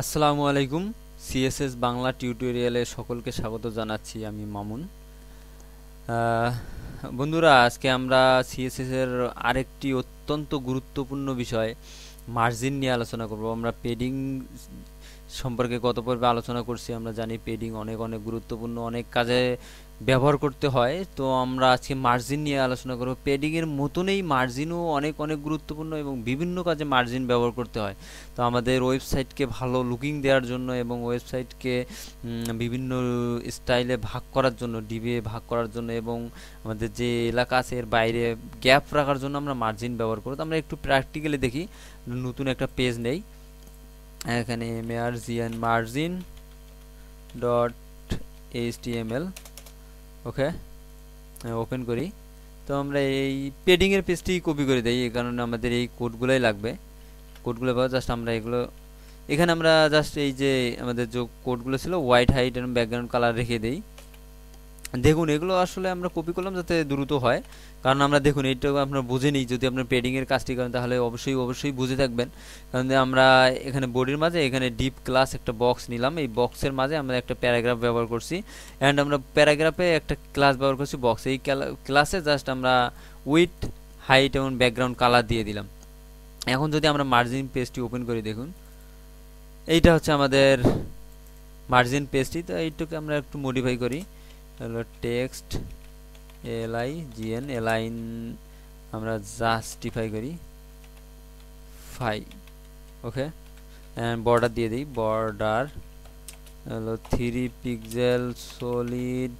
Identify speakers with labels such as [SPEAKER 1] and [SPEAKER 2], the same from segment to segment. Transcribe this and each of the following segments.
[SPEAKER 1] আসসালামু আলাইকুম, সিএসএস বাংলা টিউটোরিয়ালে সকলকে স্বাগত জানাচ্ছি আমি মামুন। বন্ধুরা, আজকে আমরা সিএসএস এর আরেকটি অত্যন্ত গুরুত্বপূর্ণ বিষয়, মার্জিন নিয়ে আলোচনা করব। আমরা পেডিং সম্পর্কে গত পর্বে আলোচনা করছি আমরা জানি পেডিং অনেক অনেক গুরুত্বপূর্ণ, অনেক কাজে ব্যবহার করতে হয়, তো আমরা আজকে মার্জিন নিয়ে আলোচনা করব। পেডিং এর মতনই মার্জিনও অনেক অনেক গুরুত্বপূর্ণ এবং বিভিন্ন কাজে মার্জিন ব্যবহার করতে হয়। তো আমাদের ওয়েবসাইটকে ভালো লুকিং দেওয়ার জন্য এবং ওয়েবসাইটকে বিভিন্ন স্টাইলে ভাগ করার জন্য ডিবে ভাগ করার জন্য এবং আমাদের যে এলাকা আছে এর বাইরে গ্যাপ রাখার জন্য আমরা মার্জিন ব্যবহার করি তো আমরা একটু প্র্যাকটিক্যালি দেখি, নতুন একটা পেজ নেই। এখানে G N margin dot HTML okay open করি। তো আমরা এই পেডিংয়ের পেজটি কপি করে দিই, এই কারণে আমাদের এই কোডগুলোই লাগবে। কোডগুলো পাওয়া জাস্ট আমরা এগুলো, এখানে আমরা জাস্ট এই যে আমাদের যে কোডগুলো ছিল হোয়াইট হাইট এবং ব্যাকগ্রাউন্ড কালার রেখে দেই। দেখুন, এগুলো আসলে আমরা কপি করলাম যাতে দ্রুত হয়। কারণ আমরা দেখুন এইটা আপনার বুঝে নিই। যদি আপনার পেডিংয়ের কাজটি করেন, তাহলে অবশ্যই অবশ্যই বুঝে থাকবেন। কারণ আমরা এখানে বডির মাঝে, এখানে ডিপ ক্লাস একটা বক্স নিলাম। এই বক্সের মাঝে আমরা একটা প্যারাগ্রাফ ব্যবহার করছি। অ্যান্ড আমরা প্যারাগ্রাফে একটা ক্লাস ব্যবহার করছি বক্স এই ক্লাসে জাস্ট আমরা উইথ হাইট এবং ব্যাকগ্রাউন্ড কালার দিয়ে দিলাম। এখন যদি আমরা মার্জিন পেজটি ওপেন করি, দেখুন। এইটা হচ্ছে আমাদের মার্জিন পেজটি তো এইটাকে আমরা একটু মডিফাই করি। হলো text L I G N align আমরা জাস্টিফাই করি ফাই ওকে বর্ডার দিয়ে দিই বর্ডার হলো থ্রি পিক্সেল সলিড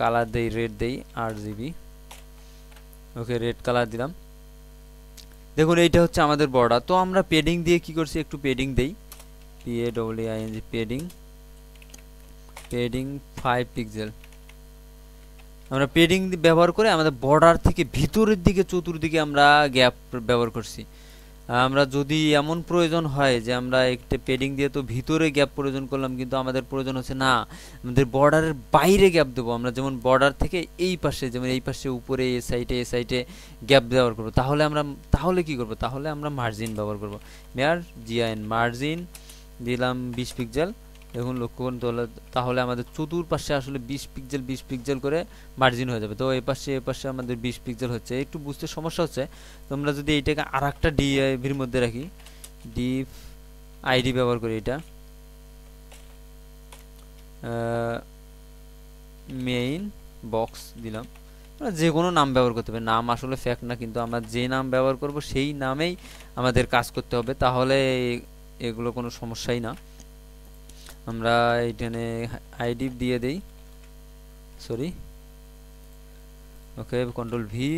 [SPEAKER 1] কালার দেই রেড দেই আট জিবি ওকে রেড কালার দিলাম। দেখুন, এইটা হচ্ছে আমাদের বর্ডার তো আমরা পেডিং দিয়ে কি করছি? একটু পেডিং দেই। P A W I N G padding padding five pixel আমরা পেডিং ব্যবহার করে আমাদের বর্ডার থেকে ভিতরের দিকে, চতুর্দিকে আমরা গ্যাপ ব্যবহার করছি। আমরা যদি এমন প্রয়োজন হয় যে আমরা একটা পেডিং দিয়ে তো ভিতরে গ্যাপ প্রয়োজন করলাম, কিন্তু আমাদের প্রয়োজন হচ্ছে না, আমাদের বর্ডারের বাইরে গ্যাপ দেবো। আমরা যেমন বর্ডার থেকে এই পাশে, যেমন এই পাশে উপরে এ সাইডে এ সাইডে গ্যাপ ব্যবহার করব। তাহলে আমরা, তাহলে কি করব? তাহলে আমরা মার্জিন ব্যবহার করব। মেয়ার জিআইএন মার্জিন দিলাম বিশ পিক্সেল দেখুন, লক্ষ্য করুন তাহলে আমাদের চতুর্পাশে আসলে বিশ পিক্সেল বিশ পিক্সেল করে মার্জিন হয়ে যাবে। তো এই পাশে এ পাশে আমাদের বিশ পিক্সেল হচ্ছে। একটু বুঝতে সমস্যা হচ্ছে, তোমরা যদি এইটাকে আর একটা ডিআইভির মধ্যে রাখি ডিপ আইডি ব্যবহার করি এটা। মেইন বক্স দিলাম। যে কোনো নাম ব্যবহার করতে হবে। নাম আসলে ফ্যাক্ট না, কিন্তু আমরা যে নাম ব্যবহার করব, সেই নামেই আমাদের কাজ করতে হবে। তাহলে এগুলো কোনো সমস্যাই না। আমরা এখানে আইডি দিয়ে দেই। সরি ওকে কন্ট্রোল ভি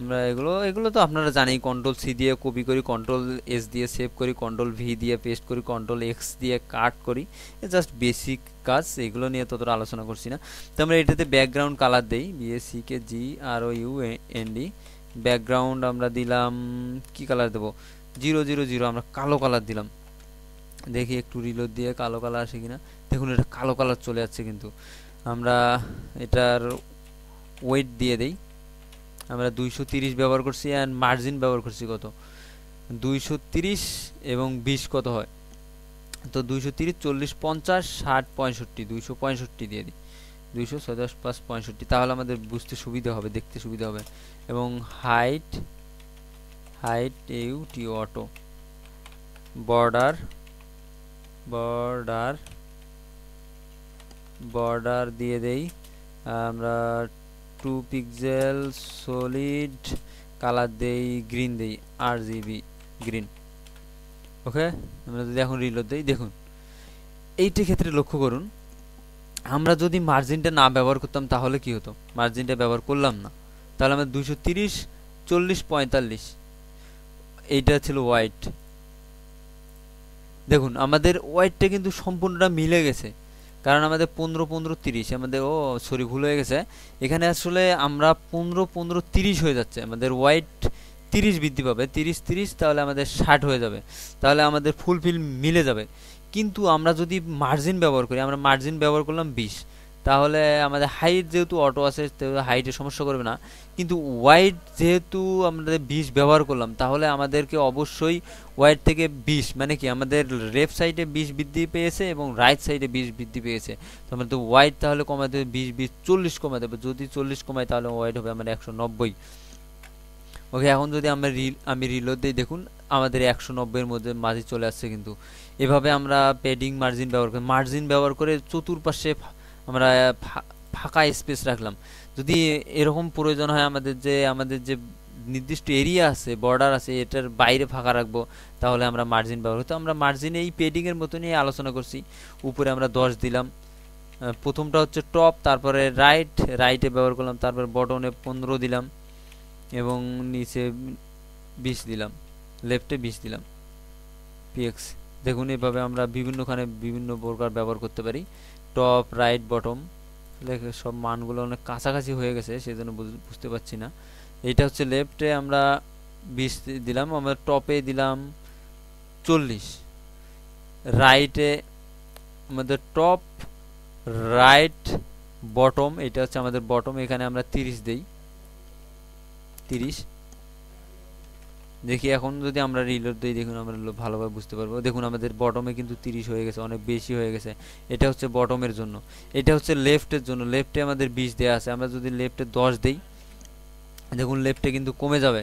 [SPEAKER 1] আমরা এগুলো এগুলো তো আপনারা জানেই কন্ট্রোল সি দিয়ে কপি করি কন্ট্রোল এস দিয়ে সেভ করি কন্ট্রোল ভি দিয়ে পেস্ট করি কন্ট্রোল এক্স দিয়ে কাট করি। জাস্ট বেসিক কাজ, এগুলো নিয়ে ততটা আলোচনা করছি না। তো আমরা এটাতে ব্যাকগ্রাউন্ড কালার দেই BSC K G R O U N D background আমরা দিলাম, কি কালার দেবো? জিরো জিরো জিরো আমরা কালো কালার দিলাম। দেখি একটু রিলোড দিয়ে কালো কালার আসে কিনা। দেখুন, এটা কালো কালার চলে যাচ্ছে কিন্তু। আমরা এটার ওয়েট দিয়ে দেই। আমরা দুইশো ব্যবহার করছি অ্যান্ড মার্জিন ব্যবহার করছি কত? দুইশো এবং বিশ কত হয়? তো দুইশো তিরিশ, চল্লিশ, পঞ্চাশ, ষাট, পঁয়ষট্টি, দুইশো পঁয়ষট্টি দিয়ে দিই। দুইশো ছয় পাঁচ পঁয়ষট্টি, তাহলে আমাদের বুঝতে সুবিধা হবে, দেখতে সুবিধা হবে। এবং height height U T auto border border border দিয়ে দেই। আমরা টু পিক্সেল সলিড কালার দেই গ্রিন দেই আর জিবি গ্রিন ওকে আমরা যদি এখন রিলোড দেই, দেখুন। এইটি ক্ষেত্রে লক্ষ্য করুন, আমরা যদি মার্জিনটা না ব্যবহার করতাম তাহলে কি হতো? মার্জিনটা ব্যবহার করলাম না। তাহলে আমরা দুশো তিরিশ, চল্লিশ, পঁয়তাল্লিশ, এইটা ছিল হোয়াইট দেখুন, আমাদের ওয়াইটটা কিন্তু সম্পূর্ণটা মিলে গেছে। কারণ আমাদের পনেরো পনেরো, তিরিশ, আমাদের, ও, সরি, ভুল হয়ে গেছে। এখানে আসলে আমরা পনেরো পনেরো, তিরিশ হয়ে যাচ্ছে। আমাদের ওয়াইড তিরিশ বৃদ্ধি পাবে। তিরিশ তিরিশ, তাহলে আমাদের ষাট হয়ে যাবে। তাহলে আমাদের ফুলফিল মিলে যাবে। কিন্তু আমরা যদি মার্জিন ব্যবহার করি, আমরা মার্জিন ব্যবহার করলাম বিশ। তাহলে আমাদের হাইট যেহেতু অটো আছে হাইটে সমস্যা করবে না। কিন্তু ওয়াইড যেহেতু আমাদের বিশ ব্যবহার করলাম, তাহলে আমাদেরকে অবশ্যই ওয়াইড থেকে বিশ মানে কি আমাদের লেফট সাইডে বিশ বৃদ্ধি পেয়েছে এবং রাইট সাইডে বিশ বৃদ্ধি পেয়েছে। তো আমাদের ওয়াইড তাহলে কমাতে হবে বিশ বিশ, চল্লিশ কমাতে হবে যদি চল্লিশ কমায় তাহলে ওয়াইড হবে আমার একশো নব্বই। ওকে এখন যদি আমরা রিল আমি রিলোড দিই, দেখুন আমাদের একশো নব্বইয়ের মধ্যে মাঝে চলে আসছে কিন্তু। এভাবে আমরা পেডিং মার্জিন ব্যবহার করি। মার্জিন ব্যবহার করে চতুর্পাশে আমরা ফাঁকা স্পেস রাখলাম। যদি এরকম প্রয়োজন হয় আমাদের যে আমাদের যে নির্দিষ্ট এরিয়া আছে বর্ডার আছে, এটার বাইরে ফাঁকা রাখব, তাহলে আমরা মার্জিন ব্যবহার করতে আমরা মার্জিনে এই পেডিংয়ের মতনই আলোচনা করছি। উপরে আমরা দশ দিলাম। প্রথমটা হচ্ছে টপ তারপরে রাইট রাইটে ব্যবহার করলাম, তারপরে বটনে পনেরো দিলাম এবং নিচে বিশ দিলাম। লেফটে বিশ দিলাম। পিএক্স দেখুন, এভাবে আমরা বিভিন্নখানে বিভিন্ন প্রকার ব্যবহার করতে পারি। টপ, রাইট, বটম সব মানগুলো অনেক কাছাকাছি হয়ে গেছে সেই জন্য বুঝতে পারছি না। এইটা হচ্ছে লেফটে আমরা বিশ দিলাম, আমরা টপে দিলাম চল্লিশ। রাইটে আমাদের টপ, রাইট, বটম, এটা হচ্ছে আমাদের বটম, এখানে আমরা তিরিশ দেই। তিরিশ। দেখি এখন যদি আমরা রিলোড দিই, দেখুন আমরা ভালোভাবে বুঝতে পারব। দেখুন আমাদের বটমে কিন্তু তিরিশ হয়ে গেছে, অনেক বেশি হয়ে গেছে। এটা হচ্ছে বটমের জন্য। এটা হচ্ছে লেফটের জন্য। লেফটে আমাদের বিশ দেওয়া আছে। আমরা যদি লেফটে দশ দেই, দেখুন লেফটে কিন্তু কমে যাবে।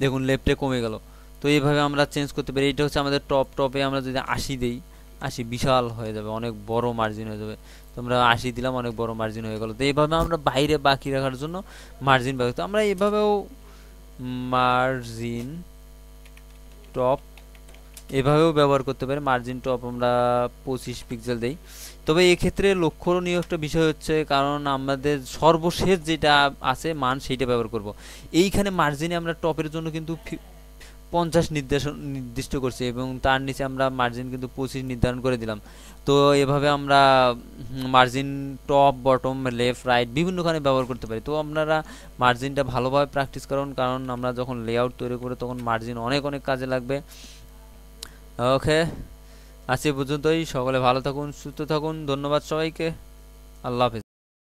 [SPEAKER 1] দেখুন লেফটে কমে গেল। তো এইভাবে আমরা চেঞ্জ করতে পারি। এটা হচ্ছে আমাদের টপ টপে আমরা যদি আশি দেই, আশি বিশাল হয়ে যাবে, অনেক বড় মার্জিন হয়ে যাবে। তোমরা আশি দিলাম, অনেক বড় মার্জিন হয়ে গেল। তো এইভাবে আমরা বাইরে বাকি রাখার জন্য মার্জিন ব্যবহার আমরা এইভাবেও মার্জিন টপ, এভাবেও ব্যবহার করতে পারি। মার্জিন টপ আমরা পঁচিশ পিক্সেল দেই। তবে এক্ষেত্রে লক্ষণীয় একটা বিষয় হচ্ছে, কারণ আমাদের সর্বশেষ যেটা আছে, মান সেইটা ব্যবহার করব। এইখানে মার্জিনে আমরা টপের জন্য কিন্তু পঞ্চাশ নির্দেশন নির্দিষ্ট করছি এবং তার নিচে আমরা মার্জিন কিন্তু পঁচিশ নির্ধারণ করে দিলাম। তো এভাবে আমরা margin top bottom left right বিভিন্নখানে ব্যবহার করতে পারি। তো আপনারা মার্জিনটা ভালোভাবে প্র্যাকটিস করুন, কারণ আমরা যখন লেআউট তৈরি করে তখন মার্জিন অনেক অনেক কাজে লাগবে। ওকে আজকে পর্যন্তই। সকলে ভালো থাকুন, সুস্থ থাকুন। ধন্যবাদ সবাইকে। আল্লাহ হাফিজ।